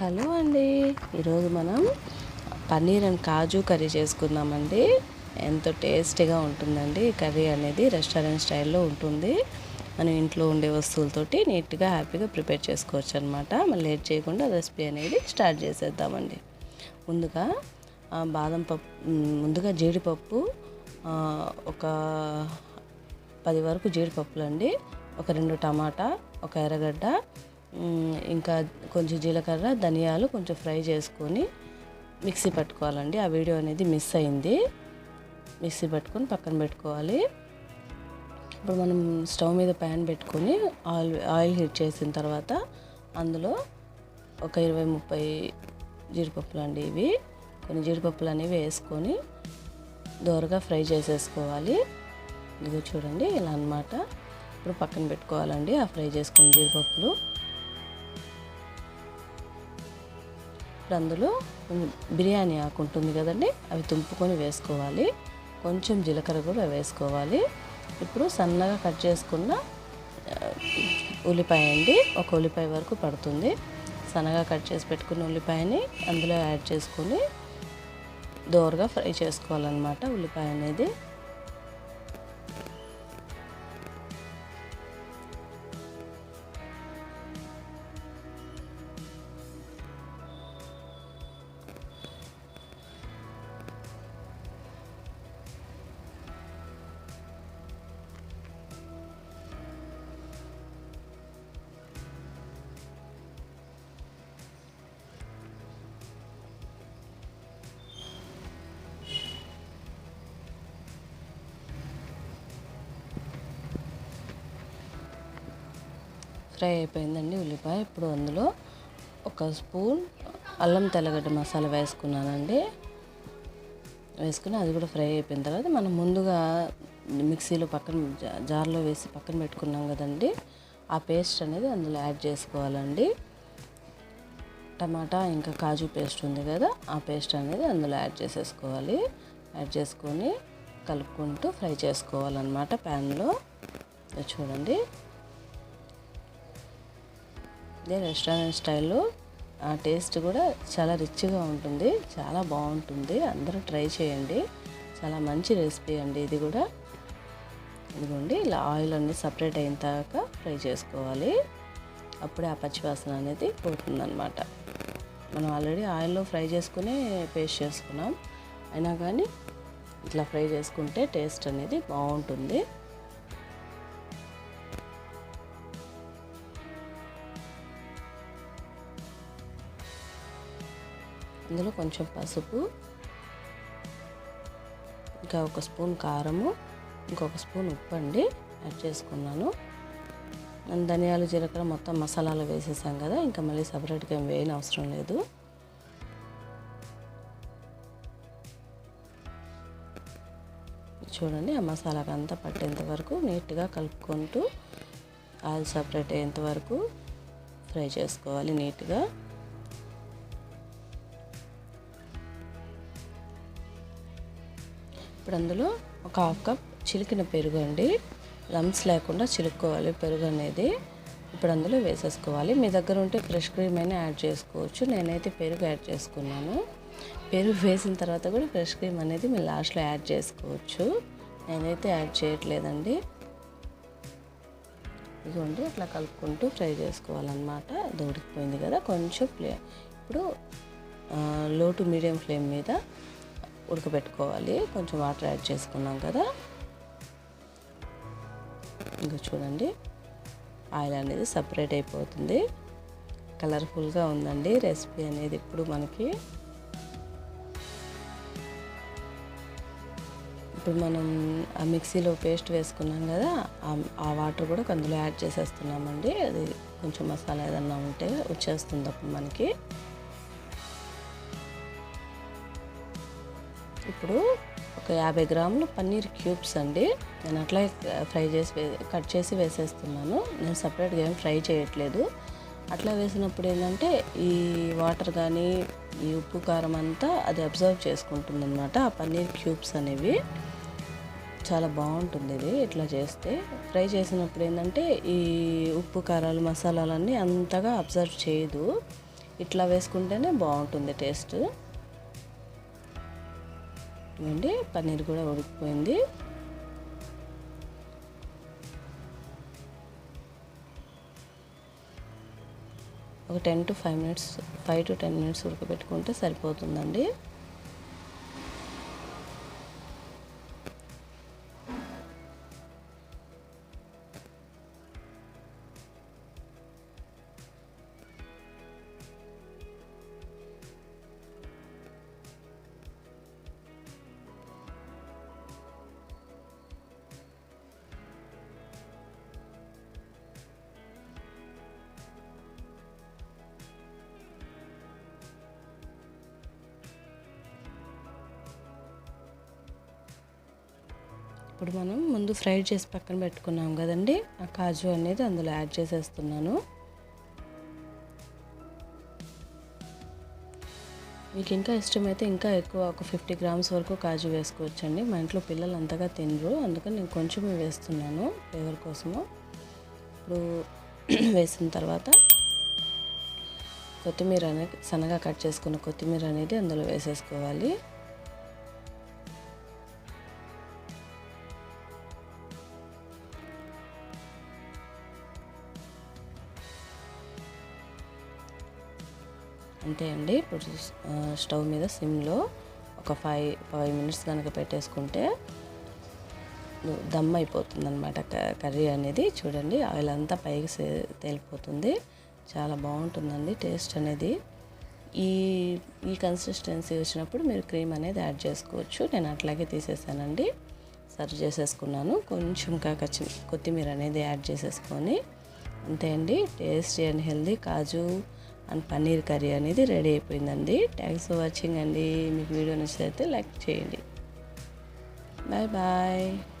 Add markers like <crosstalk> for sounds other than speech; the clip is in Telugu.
హలో అండి. ఈరోజు మనం పన్నీర్ అండ్ కాజు కర్రీ చేసుకుందామండి. ఎంతో టేస్టీగా ఉంటుందండి. ఈ కర్రీ అనేది రెస్టారెంట్ స్టైల్లో ఉంటుంది. మనం ఇంట్లో ఉండే వస్తువులతోటి నీట్గా హ్యాపీగా ప్రిపేర్ చేసుకోవచ్చు అనమాట మళ్ళీ లేట్ చేయకుండా రెసిపీ అనేది స్టార్ట్ చేసేద్దామండి. ముందుగా బాదం పప్పు ముందుగా జీడిపప్పు ఒక పది వరకు జీడిపప్పులు అండి ఒక రెండు టమాటా ఒక ఎర్రగడ్డ ఇంకా కొంచెం జీలకర్ర ధనియాలు కొంచెం ఫ్రై చేసుకొని మిక్సీ పట్టుకోవాలండి. ఆ వీడియో అనేది మిస్ అయింది. మిక్సీ పట్టుకొని పక్కన పెట్టుకోవాలి. ఇప్పుడు మనం స్టవ్ మీద ప్యాన్ పెట్టుకొని ఆయిల్ ఆయిల్ హీట్ చేసిన తర్వాత అందులో ఒక ఇరవై ముప్పై జీడిపప్పులు అండి ఇవి. కొన్ని జీడిపప్పులు అనేవి వేసుకొని దోరగా ఫ్రై చేసేసుకోవాలి. ఇదిగో చూడండి ఇలా అన్నమాట. ఇప్పుడు పక్కన పెట్టుకోవాలండి ఆ ఫ్రై చేసుకున్న జీడిపప్పులు. ఇప్పుడు అందులో బిర్యానీ ఆకు ఉంటుంది కదండి అవి తుంపుకొని వేసుకోవాలి. కొంచెం జీలకర్ర కూడా వేసుకోవాలి. ఇప్పుడు సన్నగా కట్ చేసుకున్న ఉల్లిపాయ అండి ఒక ఉల్లిపాయ వరకు పడుతుంది. సన్నగా కట్ చేసి పెట్టుకున్న ఉల్లిపాయని అందులో యాడ్ చేసుకొని దోరగా ఫ్రై చేసుకోవాలన్నమాట ఉల్లిపాయ అనేది. ఫ్రై అయిపోయిందండి ఉల్లిపాయ. ఇప్పుడు అందులో ఒక స్పూన్ అల్లం తెల్లగడ్డ మసాలా వేసుకున్నానండి. వేసుకుని అది కూడా ఫ్రై అయిపోయిన తర్వాత మనం ముందుగా మిక్సీలో పక్కన జా- జార్లో వేసి పక్కన పెట్టుకున్నాం కదండి. ఆ పేస్ట్ అనేది అందులో యాడ్ చేసుకోవాలండి. టమాటా ఇంకా కాజు పేస్ట్ ఉంది కదా ఆ పేస్ట్ అనేది అందులో యాడ్ చేసేసుకోవాలి. యాడ్ చేసుకొని కలుపుకుంటూ ఫ్రై చేసుకోవాలన్నమాట ప్యాన్లో. చూడండి. ఇదే రెస్టారెంట్ స్టైల్లో ఆ టేస్ట్ కూడా చాలా రిచ్గా ఉంటుంది చాలా బాగుంటుంది. అందరూ ట్రై చేయండి. చాలా మంచి రెసిపీ అండి ఇది కూడా. ఇదిగోండి ఇలా ఆయిల్ అన్నీ సపరేట్ అయిన తర్వాత ఫ్రై చేసుకోవాలి. అప్పుడే ఆ పచ్చివాసన అనేది పోతుందన్నమాట. మనం ఆల్రెడీ ఆయిల్లో ఫ్రై చేసుకుని పేస్ట్ చేసుకున్నాం. అయినా కానీ ఇట్లా ఫ్రై చేసుకుంటే టేస్ట్ అనేది బాగుంటుంది. ఇందులో కొంచెం పసుపు ఇంకా ఒక స్పూన్ కారము ఇంకొక స్పూన్ ఉప్పు అండి యాడ్ చేసుకున్నాను. ధనియాలు జీలకర్ర మొత్తం మసాలాలు వేసేసాం కదా ఇంకా మళ్ళీ సపరేట్గా ఏం వేయని అవసరం లేదు. చూడండి ఆ మసాలాకు అంతా పట్టేంత వరకు నీట్గా కలుపుకుంటూ ఆయిల్ సపరేట్ అయ్యేంత వరకు ఫ్రై చేసుకోవాలి నీట్గా. ఇప్పుడు అందులో ఒక హాఫ్ కప్ చిలికిన పెరుగు అండి. లమ్స్ లేకుండా చిలుక్కోవాలి పెరుగు అనేది. ఇప్పుడు అందులో వేసేసుకోవాలి. మీ దగ్గర ఉంటే ఫ్రెష్ క్రీమ్ అయినా యాడ్ చేసుకోవచ్చు. నేనైతే పెరుగు యాడ్ చేసుకున్నాను. పెరుగు వేసిన తర్వాత కూడా ఫ్రెష్ క్రీమ్ అనేది మీరు లాస్ట్లో యాడ్ చేసుకోవచ్చు. నేనైతే యాడ్ చేయట్లేదండి. ఇదిగోండి అట్లా కలుపుకుంటూ ఫ్రై చేసుకోవాలన్నమాట. అది ఉడికిపోయింది కదా కొంచెం ఇప్పుడు లో టు మీడియం ఫ్లేమ్ మీద ఉడకబెట్టుకోవాలి. కొంచెం వాటర్ యాడ్ చేసుకున్నాం కదా. ఇంకా చూడండి. ఆయిల్ అనేది సపరేట్ అయిపోతుంది. కలర్ఫుల్గా ఉందండి రెసిపీ అనేది ఇప్పుడు మనకి. ఇప్పుడు మనం ఆ మిక్సీలో పేస్ట్ వేసుకున్నాం కదా ఆ- ఆ వాటర్ కూడా అందులో యాడ్ చేసేస్తున్నామండి. అది కొంచెం మసాలా ఏదన్నా ఉంటే వచ్చేస్తుంది అప్పుడు మనకి. ఇప్పుడు ఒక యాభై గ్రాములు పన్నీర్ క్యూబ్స్ అండి. నేను అట్లా ఫ్రై చేసి కట్ చేసి వేసేస్తున్నాను. నేను సపరేట్గా ఏం ఫ్రై చేయట్లేదు. అట్లా వేసినప్పుడు ఏంటంటే ఈ వాటర్ కానీ ఈ ఉప్పు కారం అంతా అది అబ్జర్వ్ చేసుకుంటుంది అనమాట ఆ పన్నీర్ క్యూబ్స్ అనేవి చాలా బాగుంటుంది ఇది ఇట్లా చేస్తే. ఫ్రై చేసినప్పుడు ఏంటంటే ఈ ఉప్పు కారాలు మసాలాలన్నీ అంతగా అబ్జర్వ్ చేయదు. ఇట్లా వేసుకుంటేనే బాగుంటుంది టేస్ట్. ఇవ్వండి పన్నీర్ కూడా ఉడికిపోయింది. ఒక ten to five minutes five to ten minutes ఉడకబెట్టుకుంటే సరిపోతుందండి. ఇప్పుడు మనం ముందు ఫ్రై చేసి పక్కన పెట్టుకున్నాం కదండి. ఆ కాజు అనేది అందులో యాడ్ చేసేస్తున్నాను. మీకు ఇంకా ఇష్టమైతే ఇంకా ఎక్కువ ఒక ఫిఫ్టీ గ్రామ్స్ వరకు కాజు వేసుకోవచ్చండి. మా ఇంట్లో పిల్లలు అంతగా తినరు. అందుకని నేను కొంచెం వేస్తున్నాను ఫ్లేవర్ కోసము. ఇప్పుడు <clears throat> వేసిన తర్వాత కొత్తిమీర అనేది సన్నగా కట్ చేసుకున్న కొత్తిమీర అనేది అందులో వేసేసుకోవాలి. అంతే అండి. ఇప్పుడు స్టవ్ మీద సిమ్లో ఒక ఫైవ్ ఫైవ్ మినిట్స్ కనుక పెట్టేసుకుంటే దమ్ అయిపోతుంది అనమాట కర్రీ అనేది. చూడండి ఆయిల్ అంతా పైకి తేలిపోతుంది. చాలా బాగుంటుందండి టేస్ట్ అనేది. ఈ ఈ కన్సిస్టెన్సీ వచ్చినప్పుడు మీరు క్రీమ్ అనేది యాడ్ చేసుకోవచ్చు. నేను అట్లాగే తీసేసానండి. సర్వ్ చేసేసుకున్నాను. కొంచెం కాకచ్చి కొత్తిమీర అనేది యాడ్ చేసేసుకొని. అంతే అండి. Tasty and healthy. Kaju and paneer curry ready ready అయిపోయిందండి. థ్యాంక్స్ ఫర్ వాచింగ్ అండి. మీకు వీడియో నచ్చితే లైక్ చేయండి. Bye bye